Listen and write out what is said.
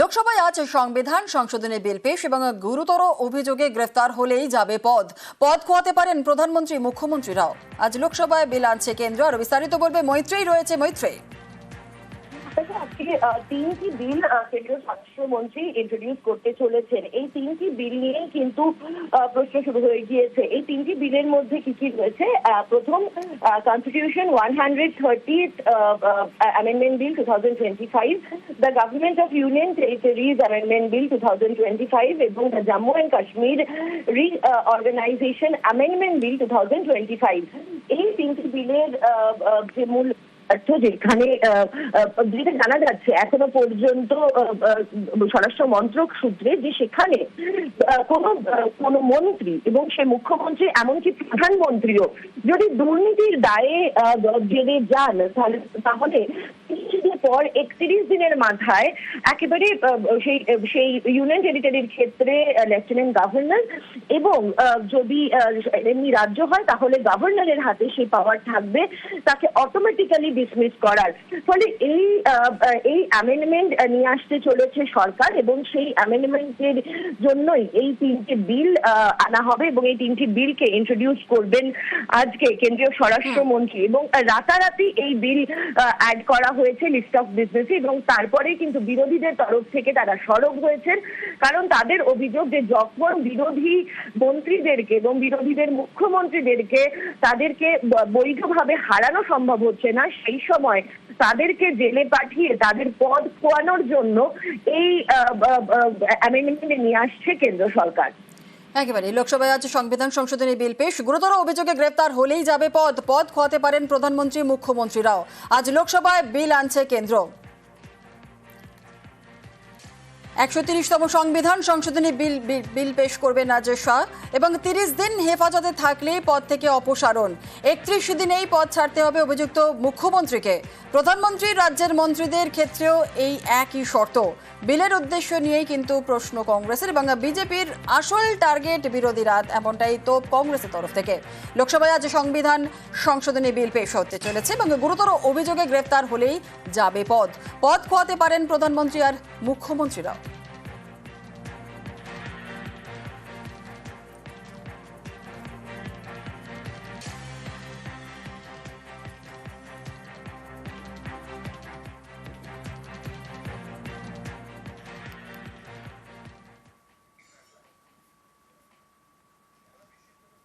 লোকসভায় আজ সংবিধান সংশোধনে বিল পেশ এবং গুরুতর অভিযোগে গ্রেফতার হলেই যাবে পদ। পদ খোয়াতে পারেন প্রধানমন্ত্রী মুখ্যমন্ত্রীরাও। আজ লোকসভায় বিল আনছে কেন্দ্র আর বিস্তারিত বলবে মৈত্রেই রয়েছে মৈত্রেই দেখো, আজকে তিনটি বিল কেন্দ্রীয় স্বরাষ্ট্রমন্ত্রী ইন্ট্রোডিউস করতে চলেছেন। এই তিনটি বিল নিয়েই কিন্তু প্রশ্ন শুরু হয়ে গিয়েছে। এই তিনটি বিলের মধ্যে কি কি রয়েছে? প্রথম constitution one hundred thirty amendment bill two thousand twenty five the government of union territories amendment bill two thousand twenty five এবং the Jammu and Kashmir reorganisation amendment bill two thousand twenty five এই তিনটি বিলের যে মূল অর্থ যেখানে যেটা জানা যাচ্ছে, এখনও পর্যন্ত স্বরাষ্ট্র মন্ত্রক সূত্রে যে সেখানে কোনো কোনো মন্ত্রী এবং সে মুখ্যমন্ত্রী এমনকি প্রধানমন্ত্রীও যদি দুর্নীতির দায়ে জেলে যান তাহলে পর একত্রিশ দিনের মাথায় একেবারে সেই সেই ইউনিয়ন টেরিটরির ক্ষেত্রে লেফটেন্যান্ট গভর্নর এবং যদি এমনি রাজ্য হয় তাহলে গভর্নরের হাতে সেই পাওয়ার থাকবে তাকে অটোমেটিক্যালি ডিসমিস করার। ফলে এই এই অ্যামেন্ডমেন্ট নিয়ে আসতে চলেছে সরকার এবং সেই অ্যামেন্ডমেন্টের জন্যই এই তিনটি বিল আনা হবে এবং এই তিনটি বিলকে ইন্ট্রোডিউস করবেন আজকে কেন্দ্রীয় স্বরাষ্ট্রমন্ত্রী। এবং রাতারাতি এই বিল অ্যাড করা হয়েছে লিস্ট অফ বিজনেস এবং তারপরে কিন্তু বিরোধীদের তরফ থেকে তারা সরব হয়েছেন। কারণ তাদের অভিযোগ যে যখন বিরোধী মন্ত্রীদেরকে এবং বিরোধীদের মুখ্যমন্ত্রীদেরকে তাদেরকে বৈধভাবে হারানো সম্ভব হচ্ছে না, সেই সময় তাদেরকে জেলে পাঠিয়ে তাদের পদ খোয়ানোর জন্য এই অ্যামেন্ডমেন্টে নিয়ে আসছে কেন্দ্র সরকার। একেবারে লোকসভায় আজ সংবিধান সংশোধনী বিল পেশ। গুরুতর অভিযোগে গ্রেফতার হলেই যাবে পদ। পদ খোয়াতে পারেন প্রধানমন্ত্রী, মুখ্যমন্ত্রীরাও। আজ লোকসভায় বিল আনছে কেন্দ্র। একশো তিরিশতম সংবিধান সংশোধনী বিল বিল- পেশ করবেন আজ শাহ এবং তিরিশ দিন হেফাজতে থাকলেই পদ থেকে অপসারণ। একত্রিশ দিনেই পদ ছাড়তে হবে অভিযুক্ত মুখ্যমন্ত্রীকে। প্রধানমন্ত্রী, রাজ্যের মন্ত্রীদের ক্ষেত্রেও এই একই শর্ত। বিলের উদ্দেশ্য নিয়েই কিন্তু প্রশ্ন কংগ্রেসের এবং বিজেপির আসল টার্গেট বিরোধীরা এমনটাই তো কংগ্রেসের তরফ থেকে। লোকসভায় আজ সংবিধান সংশোধনী বিল পেশ হতে চলেছে এবং গুরুতর অভিযোগে গ্রেফতার হলেই যাবে পদ। পদ খোয়াতে পারেন প্রধানমন্ত্রী আর মুখ্যমন্ত্রীরাও।